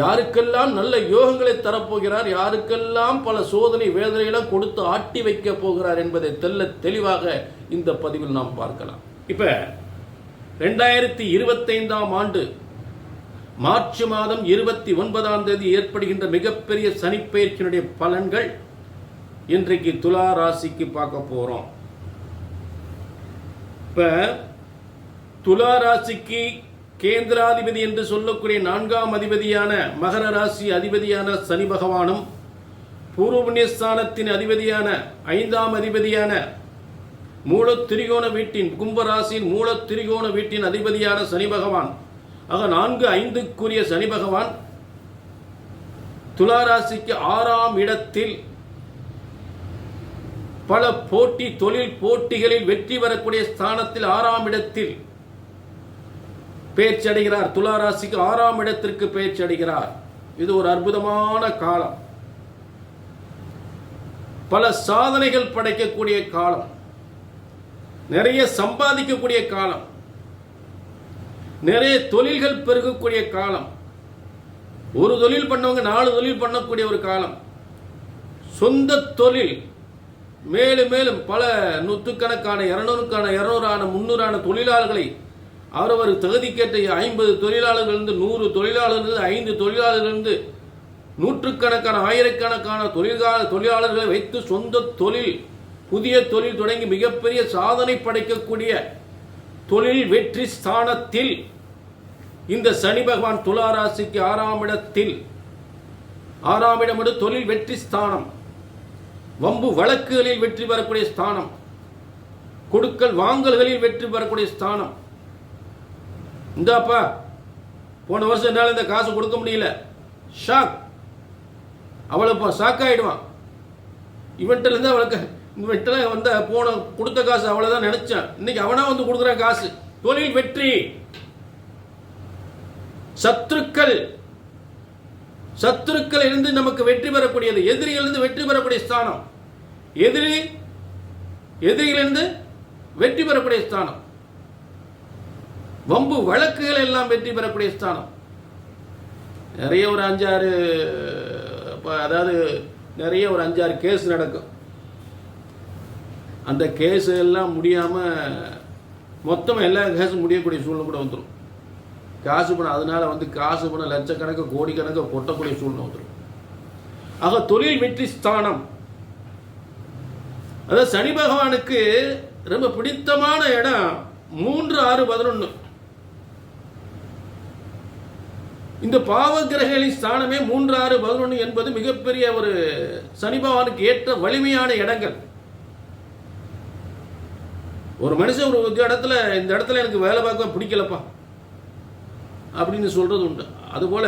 யாருக்கெல்லாம் நல்ல யோகங்களை தரப்போகிறார் யாருக்கெல்லாம் பல சோதனை வேதனைகளை கொடுத்து ஆட்டி வைக்க போகிறார் என்பதை தெல்ல தெளிவாக இந்த பதிவில் நாம் பார்க்கலாம். இப்ப ரெண்டாயிரத்தி இருபத்தைந்தாம் ஆண்டு மார்ச் மாதம் இருபத்தி ஒன்பதாம் தேதி ஏற்படுகின்ற மிகப்பெரிய சனிப்பெயர்ச்சியினுடைய பலன்கள் இன்றைக்கு துலா ராசிக்கு பார்க்க போறோம். இப்ப துலா ராசிக்கு கேந்திராதிபதி என்று சொல்லக்கூடிய நான்காம் அதிபதியான மகர ராசி அதிபதியான சனி பகவானும் பூர்வ புண்ணியஸ்தானத்தின் அதிபதியான ஐந்தாம் அதிபதியான மூல திரிகோண வீட்டின் கும்பராசியின் மூல திரிகோண வீட்டின் அதிபதியான சனி பகவான். ஆக நான்கு ஐந்துக்குரிய சனி பகவான் துலா ராசிக்கு ஆறாம் இடத்தில் பல போட்டி தொழில் போட்டிகளில் வெற்றி பெறக்கூடிய ஸ்தானத்தில் ஆறாம் இடத்தில் பேச்சு அடைகிறார் துலா ராசிக்கு ஆறாம் இடத்திற்கு பேச்சு அடைகிறார் இது ஒரு அற்புதமான காலம். பல சாதனைகள் படைக்கக்கூடிய காலம். நிறைய சம்பாதிக்கக்கூடிய காலம். நிறைய தொழில்கள் பெருகக்கூடிய காலம். ஒரு தொழில் பண்ணவங்க நாலு தொழில் பண்ணக்கூடிய ஒரு காலம். சொந்த தொழில் மேலும் மேலும் பல நூற்றுக்கணக்கான இரநூறுக்கான இரநூறான முன்னூறான தொழிலாளர்களை அவரவர் தகுதிக்கேற்ற ஐம்பது தொழிலாளர்களிருந்து நூறு தொழிலாளர்கள் ஐந்து தொழிலாளர்களிருந்து நூற்றுக்கணக்கான ஆயிரக்கணக்கான தொழில்கால தொழிலாளர்களை வைத்து சொந்த தொழில் புதிய தொழில் தொடங்கி மிகப்பெரிய சாதனை படைக்கக்கூடிய தொழில் வெற்றி ஸ்தானத்தில் இந்த சனி பகவான் துளாராசிக்கு ஆறாம் இடத்தில் ஆறாம் இடம் தொழில் வெற்றி ஸ்தானம். வம்பு வழக்குகளில் வெற்றி பெறக்கூடிய ஸ்தானம். கொடுக்கல் வாங்கல்களில் வெற்றி பெறக்கூடிய ஸ்தானம். இந்தாப்பா போன வருஷம் என்னால் இந்த காசு கொடுக்க முடியல. ஷாக். அவளை ஷாக் ஆயிடுவான். இவன்ட்டிலேருந்து இருந்து அவளுக்கு இவன்கிட்ட வந்த போன கொடுத்த காசு அவளை தான் நினச்சேன். இன்னைக்கு அவனா வந்து கொடுக்குறான் காசு. தொழில் வெற்றி. சத்துருக்கள். சத்துருக்கள் இருந்து நமக்கு வெற்றி பெறக்கூடியது. எதிரியிலிருந்து வெற்றி பெறக்கூடிய ஸ்தானம். எதிரி எதிரிலிருந்து வெற்றி பெறக்கூடிய ஸ்தானம். வம்பு வழக்குகள் எல்லாம் வெற்றி பெறக்கூடிய ஸ்தானம். நிறைய ஒரு அஞ்சாறு அதாவது நிறைய ஒரு அஞ்சாறு கேஸ் நடக்கும். அந்த கேஸ் எல்லாம் முடியாமல் மொத்தம் எல்லா கேஸும் முடியக்கூடிய சூழ்நிலை கூட வந்துடும் காசு பணம் அதனால வந்து காசு பணம் லட்சக்கணக்கு கோடிக்கணக்கு கொட்டக்கூடிய சூழ்நிலை வந்துடும் ஆக தொழில் வெற்றி ஸ்தானம். அதாவது சனி பகவானுக்கு ரொம்ப பிடித்தமான இடம் மூன்று ஆறு பதினொன்று இந்த பாவகிரகங்களின் ஸ்தானமே மூன்று ஆறு பதினொன்று என்பது மிகப்பெரிய ஒரு சனி பகவானுக்கு ஏற்ற வலிமையான இடங்கள். ஒரு மனுஷன் ஒரு இடத்துல இந்த இடத்துல எனக்கு வேலை பார்க்க பிடிக்கலப்பா அப்படின்னு சொல்றது உண்டு. அதுபோல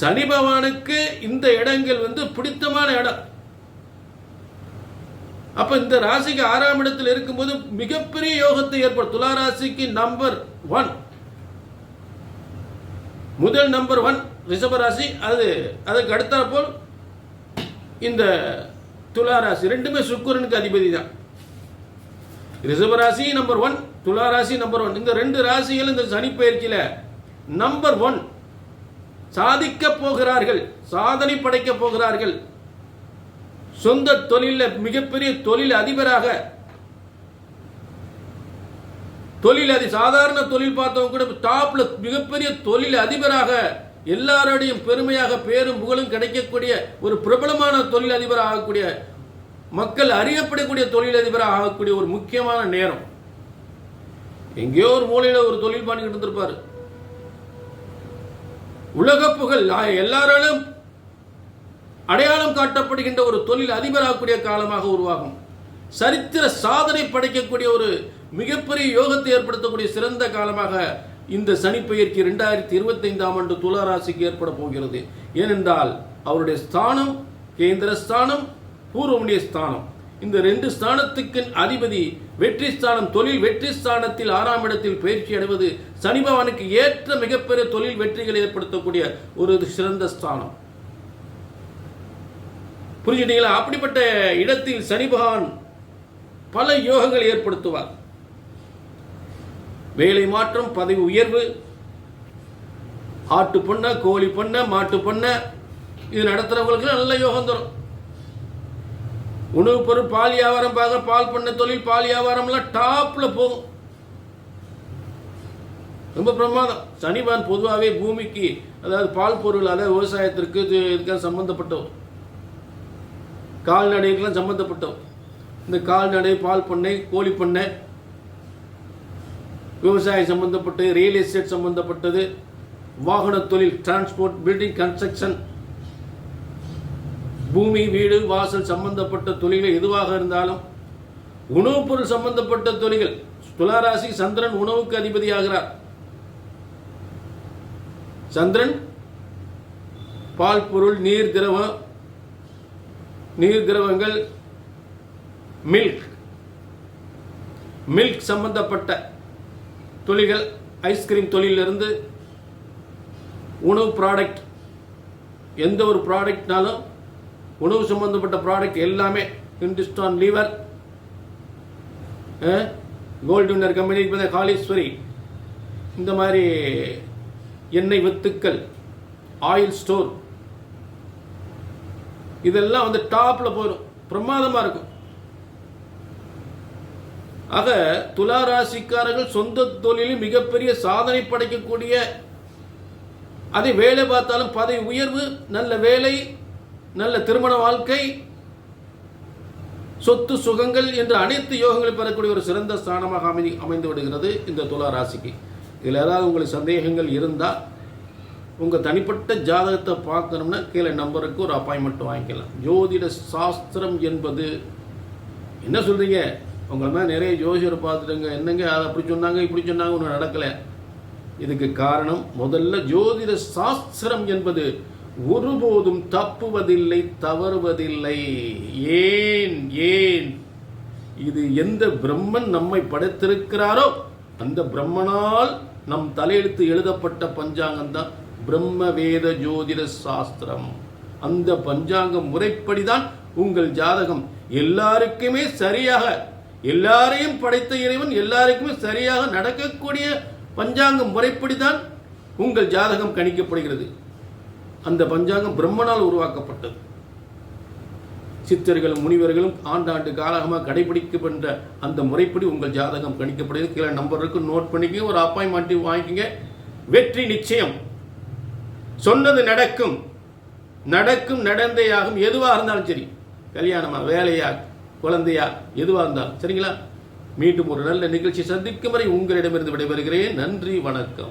சனி பகவானுக்கு இந்த இடங்கள் வந்து பிடித்தமான இடம். அப்ப இந்த ராசிக்கு ஆறாம் இடத்தில் இருக்கும்போது மிகப்பெரிய யோகத்தை ஏற்படும் துலா ராசிக்கு நம்பர் ஒன் முதல் நம்பர் ஒன் ரிஷபராசி அது அதுக்கு அடுத்தாற்போல் இந்த துளாராசி ரெண்டுமே சுக்கரனுக்கு அதிபதி தான். ரிஷபராசி நம்பர் ஒன் துளாராசி நம்பர் ஒன் இந்த ரெண்டு ராசிகள் இந்த சனி பயிற்சியில் நம்பர் ஒன் சாதிக்க போகிறார்கள் சாதனை படைக்க போகிறார்கள். சொந்த தொழிலில் மிகப்பெரிய தொழில் அதிபராக தொழில் அதி சாதாரண தொழில் பார்த்தவங்க கூட டாப்ல மிகப்பெரிய தொழில் அதிபராக எல்லாரோடையும் பெருமையாக பேரும் புகழும் கிடைக்கக்கூடிய ஒரு பிரபலமான தொழில் அதிபராக ஆகக்கூடிய மக்கள் அறியப்படக்கூடிய தொழில் அதிபராக ஆகக்கூடிய ஒரு முக்கியமான நேரம். எங்கேயோ ஒரு மூலையில ஒரு தொழில் பண்ணிக்கிட்டு இருந்திருப்பாரு. உலக புகழ் எல்லாராலும் அடையாளம் காட்டப்படுகின்ற ஒரு தொழில் அதிபராகக்கூடிய காலமாக உருவாகும். சரித்திர சாதனை படைக்கக்கூடிய ஒரு மிகப்பெரிய யோகத்தை ஏற்படுத்தக்கூடிய சிறந்த காலமாக இந்த சனி பெயர்ச்சி ரெண்டாயிரத்தி இருபத்தைந்தாம் ஆண்டு துலா ராசிக்கு ஏற்பட போகிறது. ஏனென்றால் அவருடைய ஸ்தானம் கேந்திர ஸ்தானம் பூர்வமுடைய ஸ்தானம். இந்த ரெண்டு ஸ்தானத்துக்கு அதிபதி வெற்றி ஸ்தானம் தொழில் வெற்றி ஸ்தானத்தில் ஆறாம் இடத்தில் பயிற்சி அடைவது சனி பகவானுக்கு ஏற்ற மிகப்பெரிய தொழில் வெற்றிகளை ஏற்படுத்தக்கூடிய ஒரு சிறந்த ஸ்தானம். புரிஞ்சுட்டீங்களா? அப்படிப்பட்ட இடத்தில் சனி பகவான் பல யோகங்களை ஏற்படுத்துவார். வேலை மாற்றம் பதவி உயர்வு ஆட்டு பொண்ண கோழி பொண்ண மாட்டு பொண்ண இது நடத்துறவங்களுக்கு நல்ல யோகம் தரும். உணவுப் பொருள் பால் வியாபாரம் பார்க்க பால் பண்ண தொழில் பால் வியாபாரம்லாம் டாப்ல போகும். ரொம்ப பிரமாதம். சனிபான் பொதுவாகவே பூமிக்கு அதாவது பால் பொருள் அதாவது விவசாயத்திற்கு இது இதுக்காக சம்பந்தப்பட்டவர். கால்நடைக்கெல்லாம் சம்பந்தப்பட்டவர். இந்த கால்நடை பால் பண்ணை கோழி பண்ணை விவசாயம் சம்பந்தப்பட்டது ரியல் எஸ்டேட் சம்பந்தப்பட்டது வாகன தொழில் டிரான்ஸ்போர்ட் பில்டிங் கன்ஸ்ட்ரக்ஷன் பூமி வீடு வாசல் சம்பந்தப்பட்ட தொழில்கள் எதுவாக இருந்தாலும் உணவுப் பொருள் சம்பந்தப்பட்ட தொழில்கள் துளாராசி சந்திரன் உணவுக்கு அதிபதியாகிறார். சந்திரன் பால் பொருள் நீர் திரவம் நீர் திரவங்கள் மில்க் மில்க் சம்பந்தப்பட்ட தொழில்கள் ஐஸ்கிரீம் தொழிலிருந்து உணவு ப்ராடக்ட் எந்த ஒரு ப்ராடக்ட்னாலும் உணவு சம்பந்தப்பட்ட ப்ராடக்ட் எல்லாமே Hindustan Lever Gold Winner company Kaleeswari. இந்த மாதிரி எண்ணெய் வித்துக்கள் ஆயில் ஸ்டோர் இதெல்லாம் வந்து டாப்பில் போயிடும். பிரமாதமாக இருக்கும். ஆக துலா ராசிக்காரர்கள் சொந்த தொழிலில் மிகப்பெரிய சாதனை படைக்கக்கூடிய அதை வேலை பார்த்தாலும் பதவி உயர்வு நல்ல வேலை நல்ல திருமண வாழ்க்கை சொத்து சுகங்கள் என்ற அனைத்து யோகங்களை பெறக்கூடிய ஒரு சிறந்த ஸ்தானமாக அமை அமைந்து விடுகிறது இந்த துலா ராசிக்கு இதில் ஏதாவது உங்களுக்கு சந்தேகங்கள் இருந்தால் உங்கள் தனிப்பட்ட ஜாதகத்தை பார்க்கணும்னா கீழே நம்பருக்கு ஒரு அப்பாயின்மெண்ட் வாங்கிக்கலாம். ஜோதிட சாஸ்திரம் என்பது என்ன சொல்கிறீங்க உங்களை தான் நிறைய ஜோசியரை பார்த்துட்டுங்க. என்னங்க அதை அப்படி சொன்னாங்க இப்படி சொன்னாங்க ஒன்றும் நடக்கலை. இதுக்கு காரணம் முதல்ல ஜோதிட சாஸ்திரம் என்பது ஒருபோதும் தப்புவதில்லை தவறுவதில்லை. ஏன் ஏன்? இது எந்த பிரம்மன் நம்மை படைத்திருக்கிறாரோ அந்த பிரம்மனால் நம் தலையெழுத்து எழுதப்பட்ட பஞ்சாங்கம் தான் பிரம்ம வேத ஜோதிட சாஸ்திரம். அந்த பஞ்சாங்க முறைப்படிதான் உங்கள் ஜாதகம் எல்லாருக்குமே சரியாக எல்லாரையும் படைத்த இறைவன் எல்லாருக்குமே சரியாக நடக்கக்கூடிய பஞ்சாங்கம் முறைப்படி தான் உங்கள் ஜாதகம் கணிக்கப்படுகிறது. அந்த பஞ்சாங்கம் பிரம்மனால் உருவாக்கப்பட்டது. சித்தர்களும் முனிவர்களும் ஆண்டாண்டு காலகமாக கடைபிடிக்கப்படுற அந்த முறைப்படி உங்கள் ஜாதகம் கணிக்கப்படுகிறது. கீழே நம்பருக்கு நோட் பண்ணிக்கங்க ஒரு அப்பாயின்மெண்ட் வாங்கிக்கங்க. வெற்றி நிச்சயம். சொன்னது நடக்கும். நடக்கும் நடந்தையாகும் எதுவாக இருந்தாலும் சரி. கல்யாணமா வேலையாக குழந்தையா எதுவாக இருந்தாலும் சரிங்களா? மீண்டும் ஒரு நல்ல நிகழ்ச்சி சந்திக்கும் வரை உங்களிடமிருந்து விடைபெறுகிறேன். நன்றி வணக்கம்.